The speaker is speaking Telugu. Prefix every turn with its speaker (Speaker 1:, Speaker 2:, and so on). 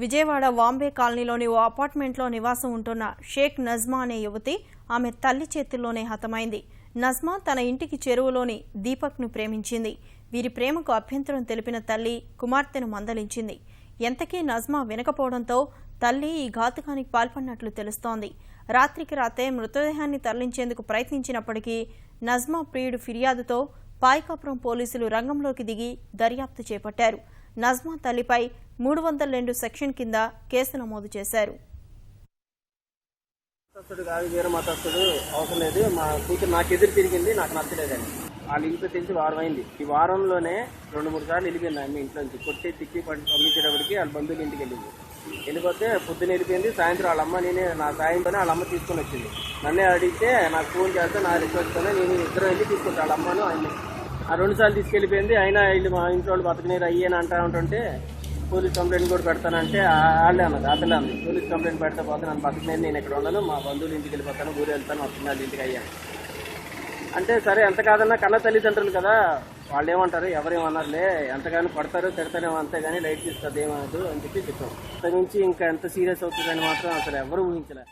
Speaker 1: విజయవాడ వాంబే కాలనీలోని ఓ అపార్ట్మెంట్లో నివాసం ఉంటున్న షేక్ నజ్మా అనే యువతి ఆమె తల్లి చేతుల్లోనే హతమైంది. నజ్మా తన ఇంటికి చెరువులోని దీపక్ను ప్రేమించింది. వీరి ప్రేమకు అభ్యంతరం తెలిపిన తల్లి కుమార్తెను మందలించింది. ఎంతకీ నజ్మా వినకపోవడంతో తల్లి ఈ ఘాతుకానికి పాల్పడినట్లు తెలుస్తోంది. రాత్రికి రాతే మృతదేహాన్ని తరలించేందుకు ప్రయత్నించినప్పటికీ నజ్మా ప్రియుడు ఫిర్యాదుతో పాయకాపురం పోలీసులు రంగంలోకి దిగి దర్యాప్తు చేపట్టారు. నజ్మా తల్లిపై మూడు వందల రెండు సెక్షన్ కింద కేసు నమోదు చేశారు.
Speaker 2: మతస్థుడు కాదు వేరే మతస్థుడు అవసరం లేదు. మా కూతురు నాకు ఎదురు తిరిగింది నాకు నచ్చలేదని వాళ్ళ ఇంట్లో తెలిసి వారం అయింది ఈ వారంలోనే రెండు మూడు సార్లు వెళ్ళిపోయింది ఆమె ఇంట్లో నుంచి. కొట్టి తిక్కి పంపించేటప్పటికి వాళ్ళ బంధువులు ఇంటికి వెళ్ళింది. వెళ్ళిపోతే పొద్దున వెళ్ళిపోయింది సాయంత్రం వాళ్ళ అమ్మ నేనే నా సాయంతోనే వాళ్ళ అమ్మ తీసుకొని వచ్చింది. నన్నే అడిగితే నాకు ఫోన్ చేస్తే నా రిక్వెస్ట్తోనే నేను ఇద్దరు వెళ్ళి తీసుకుంటాను వాళ్ళ అమ్మను ఆయన ఆ రెండు సార్లు తీసుకెళ్ళిపోయింది. అయినా వీళ్ళు మా ఇంట్లో వాళ్ళు బతకనేరు అయ్యేని అంటా ఉంటుంటే పోలీస్ కంప్లైంట్ కూడా పెడతానంటే వాళ్ళే అన్నది అతలే అన్నది. పోలీస్ కంప్లైంట్ పెడితే పోతే నన్ను బతకనేది నేను ఇక్కడ ఉన్నాను మా బంధువులు ఇంటికి వెళ్ళిపోతాను ఊరు వెళ్తాను వస్తుంది వాళ్ళ ఇంటికి అయ్యాను అంటే సరే ఎంత కాదన్నా కన్న తల్లిదండ్రులు కదా వాళ్ళు ఏమంటారు ఎవరేమన్నారులే ఎంతగానో పడతారు తిడతారేమో అంతే కానీ లైట్ తీస్తుంది ఏమనదు అని చెప్పి చెప్పాం. అంతకు ఇంకా ఎంత సీరియస్ అవుతుందని మాత్రం అసలు ఎవరు ఊహించలే.